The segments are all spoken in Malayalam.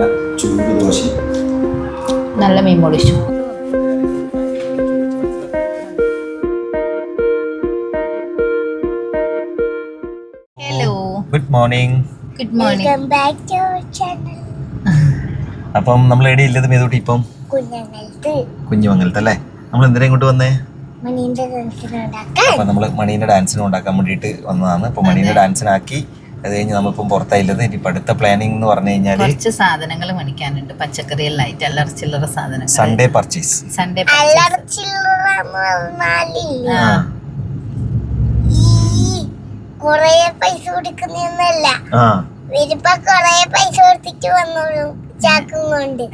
നല്ല ചൂട് ദോശ. നല്ല മീൻ പൊളിച്ചു. Hello good morning good morning welcome back to channel അപ്പം നമ്മൾ എവിടെ ഇല്ലത് മേതൂട്ടി ഇപ്പം? കുഞ്ഞുമംഗലത്ത്. അല്ലേ? നമ്മൾ എന്തിനാ ഇങ്ങോട്ട് വന്നേ? അപ്പൊ നമ്മൾ മണീന്റെ ഡാൻസിന് ഉണ്ടാക്കാൻ വേണ്ടിയിട്ട് വന്നതാണ്. അപ്പൊ മണീന്റെ ഡാൻസിനാക്കി അത് കഴിഞ്ഞ് നമ്മളിപ്പം പുറത്തായില്ലത്. ഇനി അടുത്ത പ്ലാനിങ് എന്ന് പറഞ്ഞു കഴിഞ്ഞാൽ കുറച്ച് സാധനങ്ങൾ മേടിക്കാനുണ്ട്. പച്ചക്കറി ലൈറ്റ് ആയിട്ട് അല്ലറ ചില്ലറ സാധനങ്ങൾ. സൺഡേ പർച്ചേസ് സൺഡേ അല്ലറ ചില്ലറ എന്ന് ആ. ഈ കൊറേ പൈസ കൊടുക്കുന്നല്ല ആ. വരുമ്പോ കൊറേ പൈസ കൊടുത്തിട്ട് വന്നോളൂ ചാക്കും കൊണ്ട്.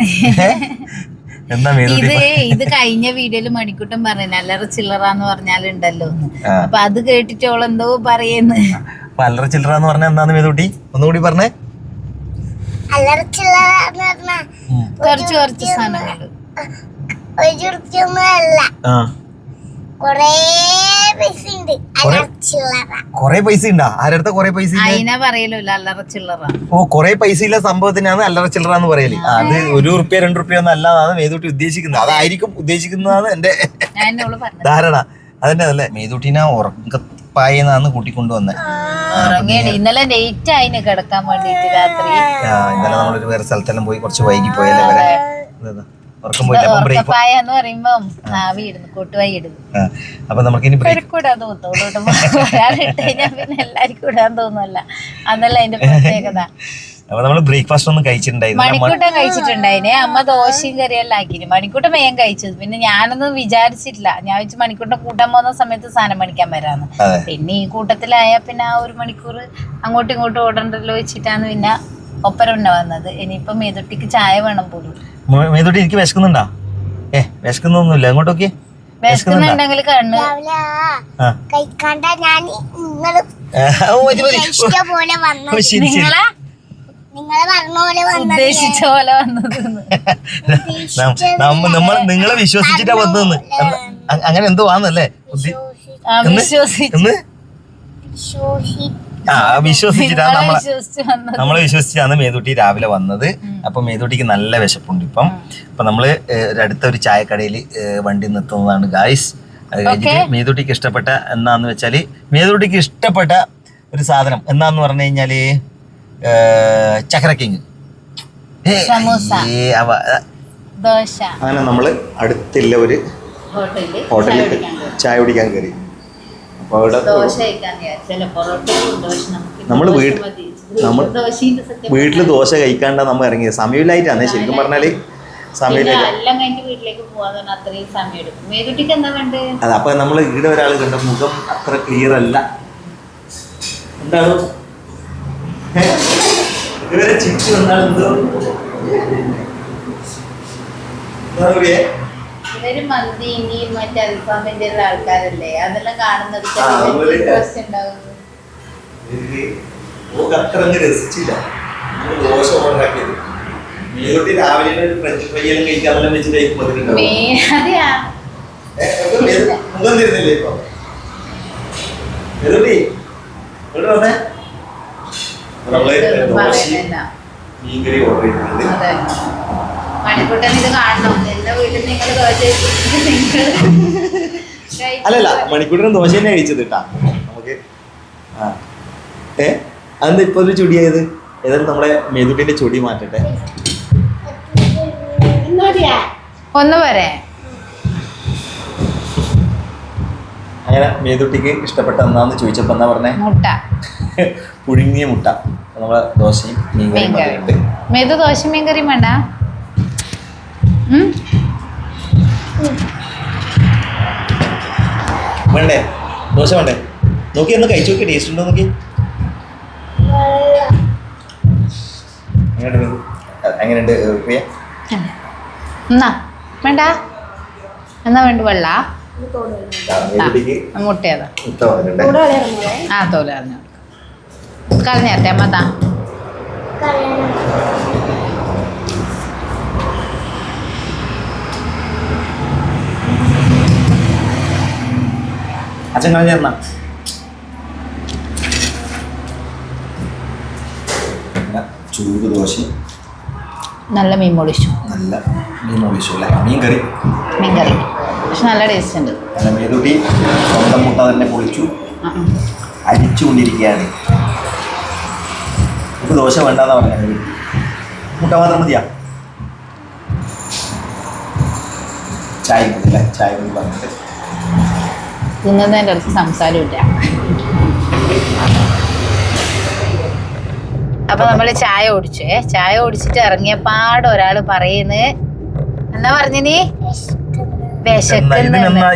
എന്നാ ഇത് ഇത് കഴിഞ്ഞ വീഡിയോയിൽ മണിക്കൂട്ടം പറഞ്ഞു അല്ലറ ചില്ലറ എന്ന്. പറഞ്ഞാലുണ്ടല്ലോ അപ്പൊ അത് കേട്ടിട്ട് അവളെന്തോ പറയുന്നു. അപ്പൊ അല്ലറ ചില്ലറ എന്ന് പറഞ്ഞാൽ എന്താന്ന് മേതൂട്ടി? ഒന്നുകൂടി പറഞ്ഞേ. അല്ലറ ചില്ലറ എന്ന് പറഞ്ഞാ ഉം. കുറച്ച് കുറച്ച് സാധനങ്ങൾ. ഒരു ഉറുപ്പിയൊന്നും ആ. കൊറേ പൈസ ഉണ്ട് അല്ലറ ചില്ലറ കൊറേ പൈസ ഉണ്ടാ ആരടുത്ത കൊറേ പൈസ ഇല്ല? അതിനെ പറയലോ അല്ലറ ചില്ലറ ഓ കൊറേ പൈസ ഇല്ല സംഭവത്തിനാണ് അല്ലറ ചില്ലറ എന്ന് പറയൽ അത് ഒരു റുപ്യ രണ്ട് റുപ്യ ഒന്നും അല്ലാതാണ് മേതൂട്ടി ഉദ്ദേശിക്കുന്നത്. അതായിരിക്കും ഉദ്ദേശിക്കുന്നതാണ് എന്റെ ഞാൻ എന്നോട് പറഞ്ഞു ധാരണ. അതന്നെ അതല്ലേ. മേതൂട്ടിനെ ഉറക്കപ്പായെന്നാണ് കൂട്ടിക്കൊണ്ടുവന്നത് ഉറങ്ങേണ് ഇന്നലെ ലേറ്റ് ആയിന് കിടക്കാൻ വേണ്ടിട്ട് രാത്രി. ഇന്നലെ നമ്മളൊരു വേറെ സ്ഥലത്തെല്ലാം പോയി കുറച്ച് വൈകി പോയല്ലേ വരെ ഉറക്കം പോയില്ല അപ്പൊ ബ്രേക്ക് ഉറക്കപ്പായ എന്ന് പറയുമ്പോ നാവി ഇടുന്നു കൂട്ടുവായി ഇടുന്നു. അപ്പൊ നമുക്കിനി ബ്രേക്ക് ഇടാൻ തോന്നുന്നു ഒരാളിട്ട് കഴിഞ്ഞാൽ പിന്നെ എല്ലാവർക്കും ഇടാൻ തോന്നുമല്ല അതല്ല അതിന്റെ പ്രത്യേകത. അപ്പൊ നമ്മൾ ബ്രേക്ക്ഫാസ്റ്റ് ഒന്നും കഴിച്ചിട്ടുണ്ടായിരുന്നു മണിക്കൂട്ടം കഴിച്ചിട്ടുണ്ടായിനെ. അമ്മ ദോശയും കറിയെല്ലാം ആക്കിന് മണിക്കൂട്ടം വേഗം കഴിച്ചത് പിന്നെ ഞാനൊന്നും വിചാരിച്ചിട്ടില്ല. ഞാൻ വെച്ച് മണിക്കൂട്ടം കൂട്ടാൻ പോകുന്ന സമയത്ത് സാധനം മേടിക്കാൻ വരാന്ന്. അതെ. പിന്നെ ഈ കൂട്ടത്തിലായ പിന്നെ ആ ഒരു മണിക്കൂർ അങ്ങോട്ടും ഇങ്ങോട്ടും ഓടണ്ടല്ലോ വെച്ചിട്ടാണ് പിന്നെ ഒപ്പരം തന്നെ വന്നത്. ഇനിയിപ്പം മേതൊട്ടിക്ക് ചായ വേണം പോലും. മേ- മേതൂട്ടി എനിക്ക് വിശക്കുന്നുണ്ടാ? ഏ വിശക്കുന്നൊന്നുമില്ല. അങ്ങോട്ടൊക്കെ വിശക്കുന്നുണ്ടാ? വിശക്കുന്നുണ്ടെങ്കിൽ കണ്ണ്. രാവിലെ ആ കഴിക്കാണ്ട ഞാൻ നിങ്ങൾ ആ, ഓ, മതി, മതി. ഉദ്ദേശിച്ച പോലെ വന്നത്. ശരി ശരി. നിങ്ങളെ നിങ്ങൾ പറഞ്ഞ പോലെ വന്നത് ഉദ്ദേശിച്ച പോലെ വന്നത് നമ്മൾ നിങ്ങളെ വിശ്വസിച്ചിട്ടാ വന്നതെന്ന് അങ്ങനെ എന്തോ ആന്നല്ലേ? ആ വിശ്വസിച്ചിട്ടാണ് വിശ്വസിച്ചിട്ടാ നമ്മളെ വിശ്വസിച്ച് വന്നത്. നമ്മളെ വിശ്വസിച്ചാണ് മേതുട്ടി രാവിലെ വന്നത്. അപ്പൊ മേതുട്ടിക്ക് നല്ല വിശപ്പുണ്ട് ഇപ്പം. അപ്പൊ നമ്മൾ അടുത്ത ഒരു ചായക്കടയിൽ വണ്ടി നിർത്തുന്നതാണ് ഗായ്സ്. അത് കഴിഞ്ഞിട്ട് മേതുട്ടിക്ക് ഇഷ്ടപ്പെട്ട എന്നാന്ന് വെച്ചാൽ മേതുട്ടിക്ക് ഇഷ്ടപ്പെട്ട ഒരു സാധനം എന്നാന്ന് പറഞ്ഞു കഴിഞ്ഞാൽ ഏഹ്, ചക്കര കിങ്. സമൂസ. ദോശ. അങ്ങനെ നമ്മൾ അടുത്തില്ല ഒരു ഹോട്ടലിൽ ഹോട്ടലിൽ ചായ കുടിക്കാൻ കയറി. ചായ അപ്പൊ അവിടെ ദോശ കഴിക്കാൻ ചില പൊറോട്ടയും ദോശ നമുക്ക് നമ്മൾ ദോശ വീട്ട്- മതി. നമ്മൾ- ദോശയുടെ സെറ്റപ്പ് വീട്ടിൽ ദോശ കഴിക്കാണ്ട നമ്മ ഇറങ്ങിയത് സമയമില്ലായിട്ടാണ്. ശരിക്കും പറഞ്ഞാൽ പിന്നെ സമയമില്ല. എല്ലാം കഴിഞ്ഞ് വീട്ടിലേക്ക് പോവാന്ന് പറഞ്ഞാൽ അത്രയും സമയം എടുക്കും മേതുട്ടിക്ക് എന്താ വേണ്ടത് അതെ അപ്പൊ നമ്മൾ ഇവിടെ ഒരാൾ കണ്ട മുഖം അത്ര ക്ലിയർ അല്ല. എന്താണ്? ഇവരെ ചിരിച്ചു വന്നാൽ എന്തോ? ഇവർ മന്തി ഇനിയും മറ്റേ അൽഫാമിന്റെ ഉള്ള ആൾക്കാരല്ലേ? അതെല്ലാം കാണുന്നത് അത്ര അങ്ങ് രസിച്ചില്ല. ദോശ ഓർഡർ ആക്കിയത് രാവിലെ ഫ്രഞ്ച് ഫ്രൈ എല്ലാം മുഖം തരുന്നില്ലേ ഇപ്പൊ? ഇവിടെ വന്നേ. നമ്മൾ ദോശയും. മീൻകറി ഓർഡർ ചെയ്തിട്ടുണ്ട്. അതെ. മണിക്കൂട്ടൻ ഇത് കാണണം. എന്റെ വീട്ടിൽ നിങ്ങൾ ദോശ വെച്ചിട്ട് നിങ്ങൾ കഴിച്ച് അല്ലല്ല മണിക്കൂട്ടിന് ദോശ തന്നെ കഴിച്ചത് കേട്ടാ നമുക്ക് ആ. ഏ? അതെന്താ ഇപ്പൊ ഒരു ചുടിയായത്? ഏതായാലും നമ്മളെ മേതുട്ടിന്റെ ചുടി മാറ്റട്ടെ. ഒന്ന് പോരെ അങ്ങനെ മേതുട്ടിക്ക് ഇഷ്ടപ്പെട്ട ഒന്നാന്ന് ചോദിച്ചപ്പോ എന്താ പറഞ്ഞേ? മുട്ട. പുഴുങ്ങിയ മുട്ട. നമ്മളെ ദോശയും മീൻകറിയും മേതു ദോശ മീൻകറിയും വേണ്ട. വേണ്ടേ? ദോശ വേണ്ടേ? നോക്കി ഒന്ന് കഴിച്ചു നോക്കി ടേസ്റ്റ് ഉണ്ടോ നോക്കി? എങ്ങനെയുണ്ട് വേണ്ട. എന്നാ വേണ്ട വെള്ള? മുട്ടയതാ. ആ തോല അറിഞ്ഞു. കളഞ്ഞേട്ടെ അമ്മ താ. അച്ഛൻ കളഞ്ഞേർന്ന ചൂട് ദോശ. നല്ല മീൻ പൊളിച്ചു. നല്ല മീൻ ഒളിച്ചു അല്ലേ? മീൻ കറി. മീൻ കറി. പക്ഷെ നല്ല ടേസ്റ്റ് ഉണ്ട് മേതുട്ടി സ്വന്തം മുട്ട തന്നെ പൊളിച്ചു. അരിച്ചുകൊണ്ടിരിക്കുകയാണ്. ഇപ്പൊ ദോശ വേണ്ടെന്നാ പറഞ്ഞത്. മുട്ട മാത്രം മതിയാ? ചായ മതി ചായ മതി പറഞ്ഞിട്ട്. തിന്നുന്നതിന്റെ അടുത്ത് സംസാരമില്ല. അപ്പൊ നമ്മൾ ചായ ഓടിച്ചു ചായ ഓടിച്ചിട്ട് ഇറങ്ങിയപ്പാട് ഒരാൾ പറയുന്നത്. എന്നാ പറഞ്ഞിനി വിശക്കുന്ന ഇതിനെന്നാ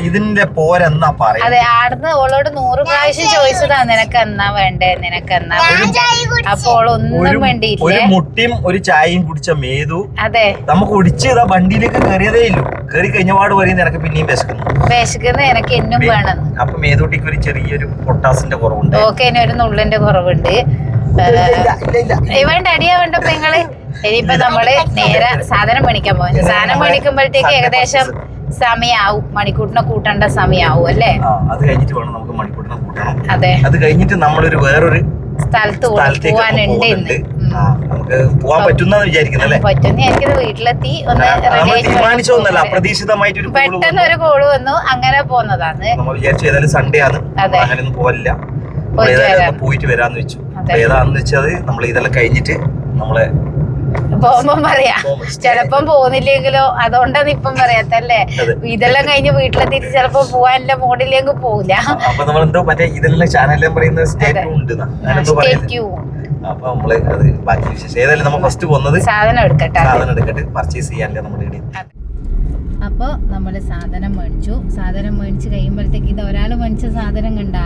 ഇതിന്റെ പോരെന്നാ പറയാ അതെ ആടുന്ന് ഓളോട് നൂറ് പ്രാവശ്യം ചോദിച്ചതാ നിനക്ക് എന്നാ വേണ്ടേ? നിനക്ക് എന്നാ അപ്പൊ അപ്പോൾ ഒന്നും ഒരു ഒരു മുട്ടിയും ഒരു ചായയും കുടിച്ച മേതു അതെ. നമുക്ക് ഒടിച്ച് ഇതാ വണ്ടിയിലേക്ക് കയറിയതേ ഇല്ലു. കയറി കഴിഞ്ഞപാട് പറയും നിനക്ക് പിന്നെയും വിശക്കുന്നു. വിശക്കുന്ന എനിക്ക് എന്നും വേണം. അപ്പൊ മേതൂട്ടിക്ക് ഒരു ചെറിയൊരു പൊട്ടാസിന്റെ കുറവുണ്ട്. ഓക്കെ ഒരു നുള്ളിന്റെ കുറവുണ്ട്. വേണ്ട അടിയാ വേണ്ട പെങ്ങൾ ഇനിയിപ്പൊ നമ്മൾ നേരെ സാധനം മേടിക്കാൻ പോകും സാധനം മേടിക്കുമ്പോഴത്തേക്ക് ഏകദേശം സമയാവും. മണിക്കൂട്ടിനെ കൂട്ടേണ്ട സമയാവും അല്ലേ? അത് കഴിഞ്ഞിട്ട് വേണം നമുക്ക് മണിക്കൂട്ടിനെ കൂട്ടണം. അതെ. അത് കഴിഞ്ഞിട്ട് നമ്മളൊരു വേറൊരു സ്ഥലത്ത് പോവാനുണ്ട് ഇന്ന്. നമുക്ക് പോവാൻ പറ്റുന്ന വിചാരിക്കുന്നല്ലേ പറ്റുന്ന എനിക്കിത് വീട്ടിലെത്തി ഒന്ന് അപ്രതീക്ഷിതമായിട്ട് പെട്ടെന്ന് ഒരു കോൾ വന്നു അങ്ങനെ പോന്നതാണ് നമ്മൾ വിചാരിച്ചു ഏതായാലും സൺഡേ ആണ്. അങ്ങനെ നമ്മൾ പോയിട്ട് വരാന്ന് വെച്ചു. ഏതാന്ന് വെച്ചാൽ നമ്മൾ ഇതെല്ലാം കഴിഞ്ഞിട്ട് നമ്മളെ പോകുമ്പം പറയാ. ചെലപ്പം പോകുന്നില്ലെങ്കിലോ അതുകൊണ്ടാണ് ഇപ്പം പറയാത്തല്ലേ. ഇതെല്ലാം കഴിഞ്ഞ് വീട്ടിലെത്തിയിട്ട് ചിലപ്പോ പോവാനുള്ള മോഡില്ലെങ്കിൽ പോവില്ല. അപ്പൊ നമ്മൾ എന്തോ മറ്റേ ഇതെല്ലാം ചാനലിലും പറയുന്ന സ്റ്റേറ്റ് ഉണ്ട് അപ്പൊ നമ്മൾ അത് ബാക്കി വിശേഷം. ഏതായാലും നമ്മൾ ഫസ്റ്റ് പോകുന്നത് സാധനം എടുക്കട്ടെ സാധനം എടുക്കട്ടെ. പർച്ചേസ് ചെയ്യാനല്ലേ നമ്മുടെ ഇടയിൽ. അപ്പോൾ നമ്മൾ സാധനം മേടിച്ചു. സാധനം മേടിച്ച് കഴിയുമ്പോഴത്തേക്ക് ഇത് ഒരാൾ മേടിച്ച സാധനം കണ്ട?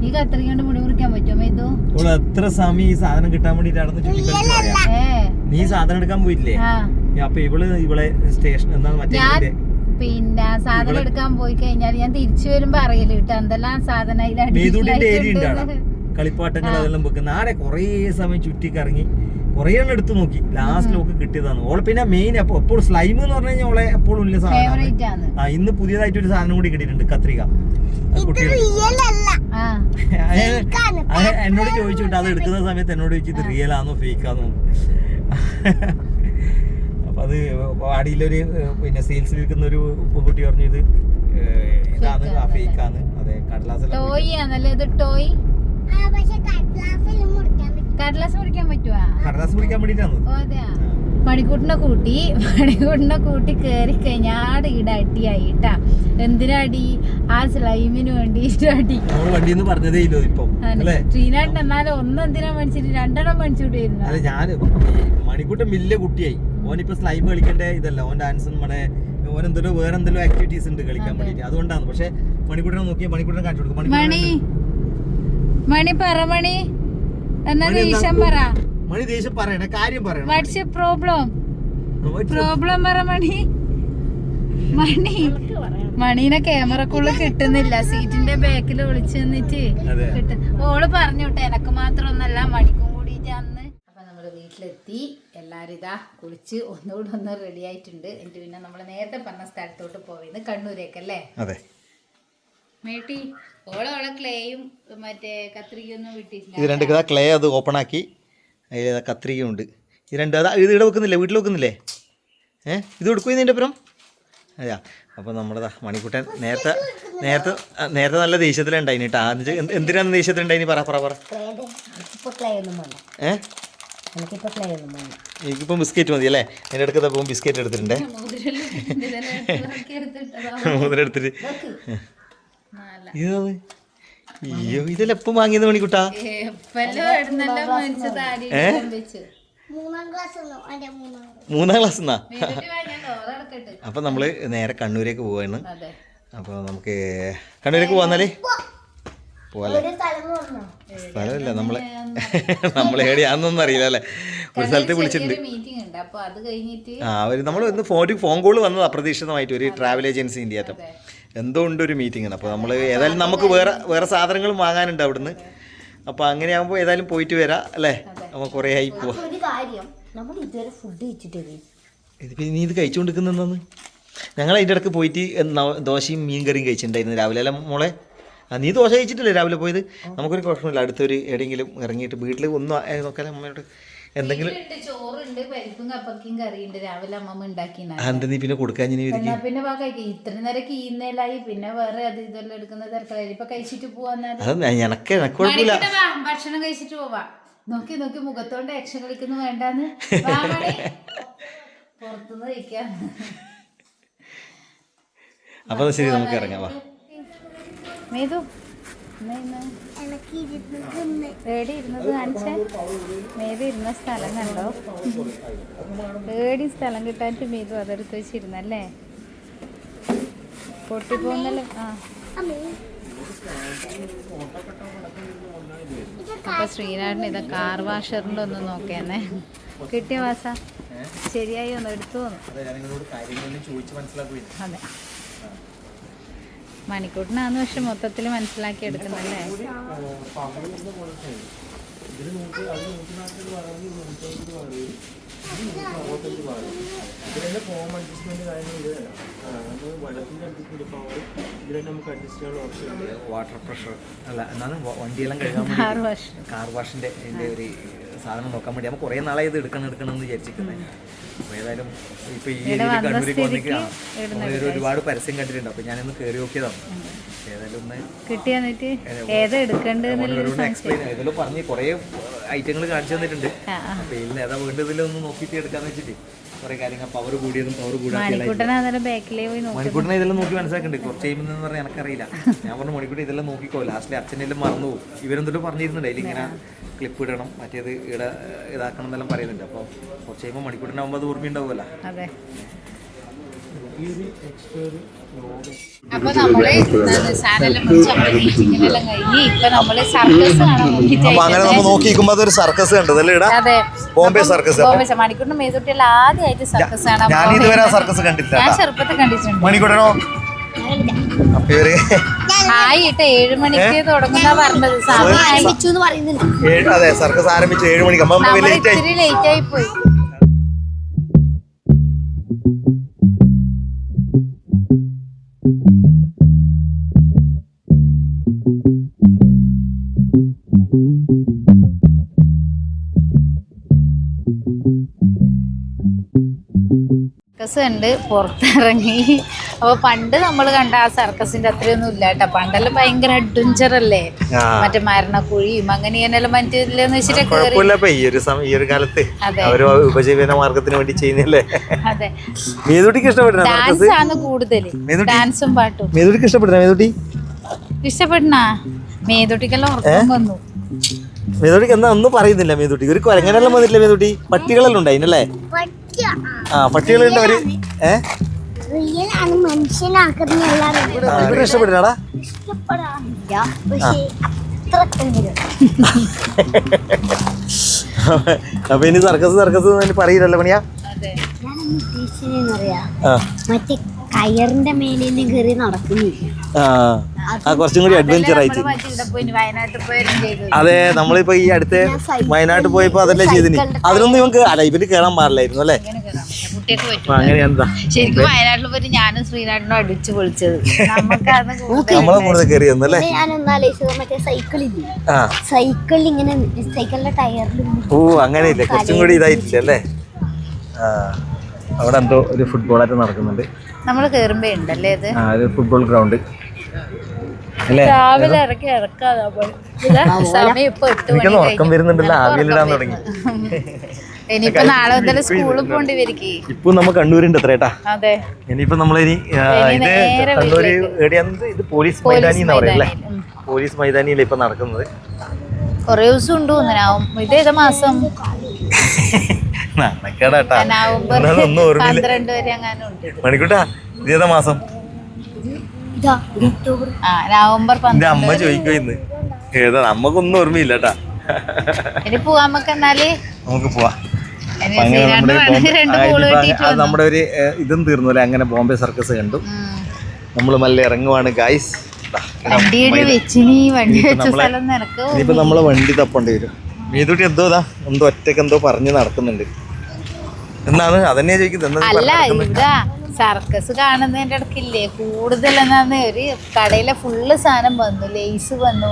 ഈ കത്രിക കൊണ്ട് മുടി മുറിക്കാൻ പറ്റുമോ ഇതോ എത്ര സമയം ഈ സാധനം കിട്ടാൻ ചുറ്റി ഏ. നീ സാധനം എടുക്കാൻ പോയില്ലേ ആ. അപ്പൊ ഇവൾ ഇവളെ സ്റ്റേഷൻ എന്താണ് മറ്റേ പിന്നെ സാധനം എടുക്കാൻ പോയി കഴിഞ്ഞാൽ ഞാൻ തിരിച്ചു വരുമ്പോ അറിയില്ല കേട്ടോ. എന്തെല്ലാം സാധനം അതിൽ. കളിപ്പാട്ടങ്ങൾ അതെല്ലാം വെക്കുന്ന ആടെ കുറേ സമയം ചുറ്റിക്കറങ്ങി കുറേ എണ്ണം എടുത്തു നോക്കി. ലാസ്റ്റ് ലോക്ക് കിട്ടിയതാണ്. ഓളെ പിന്നെ മെയിൻ അപ്പൊ എപ്പോൾ സ്ലൈം എന്ന് പറഞ്ഞു കഴിഞ്ഞാൽ ഓളെ എപ്പോഴും ഇല്ല സാധനം ആ ഇന്ന് പുതിയതായിട്ട് ഒരു സാധനം കൂടി കിട്ടിയിട്ടുണ്ട് കത്രിക. ഇത് റിയൽ അല്ല. ആ. ഫേക്കാണ്. എന്നോട് ചോദിച്ചിട്ട് അത് എടുക്കുന്ന സമയത്ത് എന്നോട് ചോദിച്ചു ഇത് റിയൽ ആണോ ഫേക്ക് ആണോ അപ്പൊ അത് വാടിയിലൊരു പിന്നെ സെയിൽസിൽ വിൽക്കുന്ന ഒരു ഉപ്പുകുട്ടി പറഞ്ഞു ഇത് ഇതാണ് ഫേക്ക് ആണ് അതെ കടലാസ് ടോയ് ആണല്ലേ ഇത് ടോയ് ആ പക്ഷെ കട്ലാസിൽ മുറിക്കാൻ കടലാസ് പിടിക്കാൻ പറ്റുവാ? കടലാസ് പിടിക്കാൻ മണിക്കൂട്ടിനെ കൂട്ടി മണിക്കൂട്ടിനെ കൂട്ടി കയറി കഴിഞ്ഞാട് ഈട അടി ആയിട്ടാ എന്തിനടി ആ സ്ലൈമിന് വേണ്ടിയിട്ട് അടി. നിന്ന് പറഞ്ഞതേ ഇല്ലോ ഇപ്പൊ ശ്രീനാട്ടിന് എന്നാലും ഒന്നും എന്തിനാ മേടിച്ചിട്ട് രണ്ടെണ്ണം മേടിച്ചുവിട്ടിരുന്നു അല്ല ഞാൻ മണിക്കൂട്ടം വലിയ കുട്ടിയായി. ഓനിപ്പോ സ്ലൈം കളിക്കണ്ടേ ഇതല്ല. ഓൻ ഡാൻസ് നമ്മുടെ ഓൻ എന്തെല്ലോ വേറെ എന്തെല്ലോ ആക്ടിവിറ്റീസ് ഉണ്ട് കളിക്കാൻ വേണ്ടിട്ട് അതുകൊണ്ടാണ്. പക്ഷെ മണിക്കൂട്ടനെ നോക്കിയാൽ മണിക്കൂട്ടനെ കാണിച്ചു കൊടുക്കും. മണി. മണി പറ മണി. എന്നാ? ദേഷ്യം പറ. മണി ദേഷ്യം പറയണ കാര്യം പറയണം വാട്സ് പ്രോബ്ലം പ്രോബ്ലം പറ മണി. മണി. മണീനെ ക്യാമറക്കുള്ളിൽ കിട്ടുന്നില്ല. സീറ്റിന്റെ ബാക്കിൽ ഒളിച്ച് നിന്നിട്ട് കിട്ടും ഓൾ പറഞ്ഞു വിട്ടെ എനക്ക് മാത്രമൊന്നല്ല മണിക്കും കൂടിയിട്ട് അന്ന്. അപ്പൊ നമ്മൾ വീട്ടിലെത്തി. എല്ലാരും ഇതാ കുളിച്ച് ഒന്നുകൂടെ ഒന്ന് റെഡി ആയിട്ടുണ്ട്. എന്നിട്ട് പിന്നെ നമ്മൾ നേരത്തെ പറഞ്ഞ സ്ഥലത്തോട്ട് പോയിന്ന് കണ്ണൂരേക്കല്ലേ? അതെ. മേട്ടി ഓളെ ഓളെ ക്ലേയും മറ്റേ കത്രികയൊന്നും വിട്ടിട്ടില്ല. ഇത് രണ്ട് ഇതാ ക്ലേ അത് ഓപ്പൺ ആക്കി. അതിൽ കത്രികയുണ്ട്. ഇത് രണ്ട് അതാ ഇത് ഇവിടെ വെക്കുന്നില്ലേ? വീട്ടിൽ വെക്കുന്നില്ലേ? ഏ? ഇത് കൊടുക്കും ഇതിന്റെ അപ്പുറം? അതെയാ. അപ്പോൾ നമ്മുടെ മണിക്കുട്ടൻ നേരത്തെ നേരത്തെ നേരത്തെ നല്ല ദേഷ്യത്തിലുണ്ടായിന് കേട്ടോ. ആദ്യം എന്ത് എന്തിനാണ് ദേഷ്യത്തിലുണ്ടായിന് പറ പറ പറ. ഇപ്പൊ ക്ലേ ഒന്നും വേണ്ട. ഏ? എനിക്കിപ്പോ ബിസ്ക്കറ്റ് മതി അല്ലേ? എന്റെ അടുക്കത്ത് അപ്പം ബിസ്ക്കറ്റ് എടുത്തിട്ടുണ്ടേ. മുതൽ എടുത്തിട്ട് ഇതാണ് അയ്യോ ഇതെല്ലാം എപ്പം വാങ്ങിയത് മണിക്കുട്ടാ ഏ? മൂന്നാം ക്ലാസ്. ഒന്നും എന്നാ അപ്പൊ നമ്മൾ നേരെ കണ്ണൂരേക്ക് പോവാണ്. അപ്പൊ അപ്പോൾ നമുക്ക് കണ്ണൂരേക്ക് പോവാന്നാലേ സ്ഥലം സ്ഥലമില്ല നമ്മളെ നമ്മളെ എവിടെയാണെന്നൊന്നും അറിയില്ല അല്ലേ? ഒരു സ്ഥലത്ത് വിളിച്ചിട്ടുണ്ട് മീറ്റിംഗ് ഉണ്ട് അപ്പൊ അത് കഴിഞ്ഞിട്ട് ആ ഒരു നമ്മൾ ഇന്ന് ഫോൺ ഫോൺ കോൾ വന്നത് അപ്രതീക്ഷിതമായിട്ട് ഒരു ട്രാവൽ ഏജൻസി ഇന്ത്യത്തെ എന്തോ ഉണ്ട് ഒരു മീറ്റിംഗ് അപ്പോൾ നമ്മൾ ഏതായാലും നമുക്ക് വേറെ വേറെ സാധനങ്ങളും വാങ്ങാനുണ്ട് അവിടുന്ന്. അപ്പോൾ അങ്ങനെ ആകുമ്പോൾ ഏതായാലും പോയിട്ട് വരാം അല്ലേ? നമുക്ക് കുറേ ആയി പോവാം. നമ്മൾ ഇതിപ്പോൾ നീ ഇത് കഴിച്ചുകൊണ്ടിരിക്കുന്നതെന്ന് ഞങ്ങൾ അതിന്റെ ഇടയ്ക്ക് പോയിട്ട് ദോശയും മീൻ കറിയും കഴിച്ചിട്ടുണ്ടായിരുന്നു രാവിലെ അല്ല മോളെ? ആ നീ ദോശ കഴിച്ചിട്ടില്ലേ രാവിലെ പോയത്? നമുക്കൊരു കുഴപ്പമില്ല അടുത്തൊരു എവിടെയെങ്കിലും ഇറങ്ങിയിട്ട് വീട്ടിൽ ഒന്നും ആ- നോക്കാലേ അമ്മയോട്. എന്തെങ്കിലും ചോറുണ്ട് പരിപ്പും കപ്പക്കും കറിയുണ്ട്. രാവിലെ അമ്മമ്മ ഉണ്ടാക്കിന എന്താ നീ പിന്നെ കൊടുക്കാൻ പിന്നെ ഇത്ര നേരം കീന്നേലായി പിന്നെ വേറെ അത് ഇതെല്ലാം എടുക്കുന്ന തിരക്കായി ഇപ്പൊ കഴിച്ചിട്ട് പോവാന്നാൽ അത് എനക്ക് എനക്ക് കുഴപ്പമില്ല ഭക്ഷണം കഴിച്ചിട്ട് പോവാ. നോക്കി നോക്കി മുഖത്തോണ്ട് ആക്ഷൻ കളിക്കുന്നു വേണ്ടാന്ന്. പുറത്തുനിന്ന് കഴിക്കാം. അപ്പൊ ശരി നമുക്ക് ഇറങ്ങാം വാ. മേതു. ഏടി ഇരുന്നത് കാണിച്ചേ? മേതു ഇരുന്ന സ്ഥലം കണ്ടോ? ഏടി സ്ഥലം കിട്ടാനിട്ട് മേതു അതെടുത്ത് വെച്ചിരുന്നല്ലേ? പൊട്ടിപ്പോന്നല്ലേ? ആ. അപ്പൊ ശ്രീനാടിന് ഇതാ കാർ വാഷറിന്റെ ഒന്ന് നോക്കിയെന്നെ കിട്ടിയ വാസ? ശരിയായി ഒന്ന് എടുത്തു അതെ. മണിക്കൂട്ടിനാന്ന് പക്ഷെ മൊത്തത്തിൽ മനസ്സിലാക്കി എടുക്കുന്നല്ലേ ഇതിന്റെ ഫോം അഡ്ജസ്റ്റ്മെന്റ് കാര്യം ഇത് വെള്ളത്തിന്റെ അടുത്ത് പവർ ഇതിൽ നമുക്ക് അഡ്ജസ്റ്റ് ചെയ്യാനുള്ള ഓപ്ഷൻ ഉണ്ട് വാട്ടർ പ്രഷർ അല്ല എന്നാലും വണ്ടിയെല്ലാം കഴുകാൻ കാർ വാഷ് കാർ വാഷിന്റെ ഒരു സാധനം നോക്കാൻ വേണ്ടി. നമ്മൾ കുറേ നാളായി ഇത് എടുക്കണം എടുക്കണം എന്ന് വിചാരിച്ചിരിക്കുന്നത് അപ്പോൾ ഏതായാലും ഇപ്പൊ ഈ കണ്ണൂരിൽ വന്നിട്ട് ഒരുപാട് പരസ്യം കണ്ടിട്ടുണ്ട്. അപ്പൊ ഞാനൊന്ന് കയറി നോക്കിയതാണ്. ഏതായാലും ഒന്ന് കിട്ടിയ ഏതാ ഇതിലും പറഞ്ഞ് കുറേ ഐറ്റങ്ങൾ കാണിച്ചു തന്നിട്ടുണ്ട്. അപ്പൊ ഇതിൽ ഏതാ വേണ്ടതിലൊന്ന് നോക്കിയിട്ട് എടുക്കാന്ന് വെച്ചിട്ട് കുറേ കാര്യങ്ങൾ പവർ കൂടിയതും പവർ മണിക്കൂട്ടനെ അന്നേരം ബാക്കിലേ പോയി നോക്കി മണിക്കൂട്ടിനെ ഇതെല്ലാം നോക്കി മനസ്സിലാക്കുന്നുണ്ട് കുറച്ച് കഴിയുമ്പോൾ എന്ന് പറഞ്ഞാൽ എനിക്കറിയില്ല. ഞാൻ പറഞ്ഞു മണിക്കൂട്ടി ഇതെല്ലാം നോക്കിക്കോ. ലാസ്റ്റിൽ അച്ഛനെല്ലാം മറന്നു പോകും ഇവരെന്തൊട്ട് പറഞ്ഞിരുന്നുണ്ട്. അതിൽ ഇങ്ങനെ ക്ലിപ്പ് ഇടണം മറ്റേത് ഇട ഇതാക്കണം എന്നെല്ലാം പറയുന്നുണ്ട്. അപ്പോൾ കുറച്ച് കഴിയുമ്പോൾ മണിക്കൂട്ടിനാകുമ്പോൾ അത് ഓർമ്മയുണ്ടാവുമല്ലോ. അതെ. ഈ ഒരു എക്സ്ട്രാ അപ്പൊ നമ്മൾ സാധനം മുറിച്ച് നമ്മൾ മീറ്റിങ്ങിനെല്ലാം കഴിഞ്ഞ് ഇപ്പൊ നമ്മൾ സർക്കസ് അപ്പൊ അങ്ങനെ നമ്മൾ നോക്കിയിരിക്കുമ്പോ അതൊരു സർക്കസ് കണ്ടതല്ലേ ഇടാ? ബോംബെ സർക്കസ് ബോംബെ മണിക്കൂറിന് മേതുട്ടിയിൽ ആദ്യമായിട്ട് സർക്കസ് ആണ് ഞാൻ ഇതുവരെ സർക്കസ് കണ്ടില്ല ഞാൻ. ചെറുപ്പത്തിൽ കണ്ടിട്ടുണ്ട്. മണിക്കൂട്ടനോ? അപ്പൊ ഇവർ ആയിട്ട് ഏഴ് മണിക്ക് തുടങ്ങുന്ന പറഞ്ഞത്. അതെ സർക്കസ് ആരംഭിച്ചു ഏഴ് മണിക്ക്. ലേറ്റ് ആയി പോയി. സർക്കസ് ഉണ്ട് പുറത്തിറങ്ങി. അപ്പൊ പണ്ട് നമ്മൾ കണ്ട ആ സർക്കസിന്റെ അത്രയൊന്നും ഇല്ല കേട്ടോ. പണ്ടെല്ലാം ഭയങ്കര അഡ്വഞ്ചർ അല്ലേ. മറ്റേ മരണക്കുഴിയും അങ്ങനെ ഇങ്ങനെയെല്ലാം മറ്റില്ലെന്ന് വെച്ചിട്ട് കേറി. കുഴപ്പമില്ല. ഈ ഒരു സമയം ഈ ഒരു കാലത്ത് അവർ ഉപജീവന മാർഗത്തിന് വേണ്ടി ചെയ്യുന്നില്ലേ അതെ. മേതുട്ടിക്ക് സർക്കസ്? ഡാൻസ് ആണ് കൂടുതൽ. ഡാൻസും പാട്ടും. മേതുട്ടിക്ക് ഇഷ്ടപ്പെട്ടില്ല മേതുട്ടി? ഇഷ്ടപ്പെടണ മേതുട്ടിക്കെല്ലാം ഉറക്കം വന്നു. മേതുട്ടിക്ക് എന്താ ഒന്നും പറയുന്നില്ല മേതുട്ടി ഒരു കൊരങ്ങനെല്ലാം വന്നിട്ടില്ല മേതുട്ടി? പട്ടികളെല്ലാം ഉണ്ടായിനല്ലേ? ആ പട്ടികളുണ്ട് അവർ ഏ? റിയൽ ആണ് മനുഷ്യനാക്കുന്ന എല്ലാവരും ആ, ഇവരെ ഇഷ്ടപ്പെട്ടില്ലാടാ ഇഷ്ടപ്പെടാറില്ല പക്ഷേ അത്രക്കെങ്കിലും. അപ്പൊ ഇനി സർക്കസ് സർക്കസ് എന്ന് പറയില്ലല്ലോ പണിയാ? മറ്റേ കയറിന്റെ മേലെയൊന്നും കയറി നടക്കുന്നില്ല. കുറച്ചും കൂടി അഡ്വഞ്ചർ ആയിട്ട് അതെ നമ്മളിപ്പോ ഈ അടുത്ത് വയനാട്ടിൽ പോയപ്പോ അതല്ലേ ചെയ്തിന് അതിലൊന്നും ഇവർക്ക് അല്ല ഇവർ കേറാൻ പാടില്ലായിരുന്നു അല്ലേ? ശരിക്കും വയനാട്ടിൽ പോയി ഞാനും ശ്രീനാടിനും അടിച്ചു പൊളിച്ചത്. നമ്മളെ കൂടുതൽ കയറി ആ. സൈക്കിളിൽ ഇങ്ങനെ സൈക്കിളിന്റെ ടയറിൽ ഓ അങ്ങനെയില്ലേ? കുറച്ചും കൂടി ഇതായിട്ടില്ല അല്ലേ? ആ. അവിടെ എന്തോ ഒരു ഫുട്ബോളായിട്ട് നടക്കുന്നുണ്ട്. നമ്മൾ കേറുമ്പോ ഉണ്ടല്ലേ ഇത് ആ ഫുട്ബോൾ ഗ്രൗണ്ട് രാവിലെ ഇറക്കി ഇറക്കാതാ സമയം ഇപ്പൊ എട്ട് മണി എനിക്കൊന്ന് ഉറക്കം. വരുന്നുണ്ടല്ലോ ആവിയിലിടാൻ തുടങ്ങി. ഇനിയിപ്പോ നാളെ മുതൽ സ്കൂളിൽ പോണ്ടി ഇപ്പൊ നമ്മ കണ്ണൂരുണ്ട് എത്രേട്ടാ അതെ. ഇനിയിപ്പോ നമ്മളിനി ഇത് കണ്ണൂര് ഇത് പോലീസ് മൈതാനി എന്ന് പറയല്ലേ പോലീസ് മൈതാനിയിലെ ഇപ്പൊ നടക്കുന്നത്. കൊറേ ദിവസം ഉണ്ട് തോന്നനാവും ഇത് ഏതാ മാസം? നാണക്കേടാട്ടാ നവംബർ എന്നാലും ഒന്നും ഓർമ്മ പന്ത്രണ്ട് വരെ അങ്ങനെ ഉണ്ട്. മണിക്കൂട്ടാ ഇത് ഏതാ മാസം? ആ നവംബർ എന്റെ പന്ത്രണ്ട്. അമ്മ ചോദിക്കുന്നു ഇന്ന്. ഏതാ നമ്മക്കൊന്നും ഓർമ്മയില്ല കേട്ടാ. ഇനി നമുക്ക് എന്നാൽ? നമുക്ക് പോവാം. അപ്പൊ അങ്ങനെ നമ്മുടെ ഈ ബോംബെ- രണ്ട് ആ, ഇതിപ്പോ നമ്മുടെ ഒരു ഏ, ഇതും തീർന്നു അല്ലേ? അങ്ങനെ ബോംബെ സർക്കസ് കണ്ടു. നമ്മൾ മെല്ലെ ഇറങ്ങുവാണ് ഗായ്സ് വണ്ടിയുടെ വെച്ചിനി വണ്ടി വെച്ച സ്ഥലം നിനക്ക് ഇനിയിപ്പോ നമ്മളെ വണ്ടി തപ്പേണ്ടി വരും. മീതുട്ടി എന്തോ ഇതാ എന്തോ ഒറ്റയ്ക്ക് എന്തോ പറഞ്ഞു നടക്കുന്നുണ്ട്. എന്നാണ് അതന്നെ ചോദിക്കുന്നത്. അല്ല എന്താ സർക്കസ് കാണുന്നതിന്റെ ഇടക്കില്ലേ കൂടുതൽ എന്നാന്ന് ഒരു കടയിലെ ഫുള്ള് സാധനം വന്നു. ലേസ് വന്നു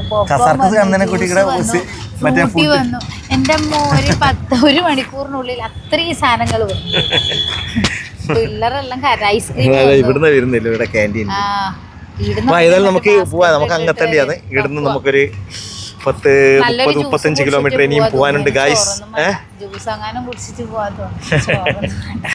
കൂട്ടി വന്നു, മറ്റേ fruity വന്നു. എന്റെ അമ്മ ഒരു പത്ത് ഒരു മണിക്കൂറിനുള്ളിൽ അത്രയും സാധനങ്ങൾ വന്നു. പിള്ളേരെല്ലാം ഐസ്ക്രീം ഇവിടുന്ന് വരുന്നില്ല ഇവിടെ ക്യാന്റീൻ നമുക്ക് പോവാ. നമുക്ക് ഇട്ടിട്ട് അങ്ങത്തന്നെയാണ് ഇവിടുന്ന് നമുക്കൊരു പത്ത് നല്ലൊരു മുപ്പത് മുപ്പത്തഞ്ച് കിലോമീറ്റർ ഇനിയും തോന്നുന്നു. ഗായ്സ് ചോറൊന്നും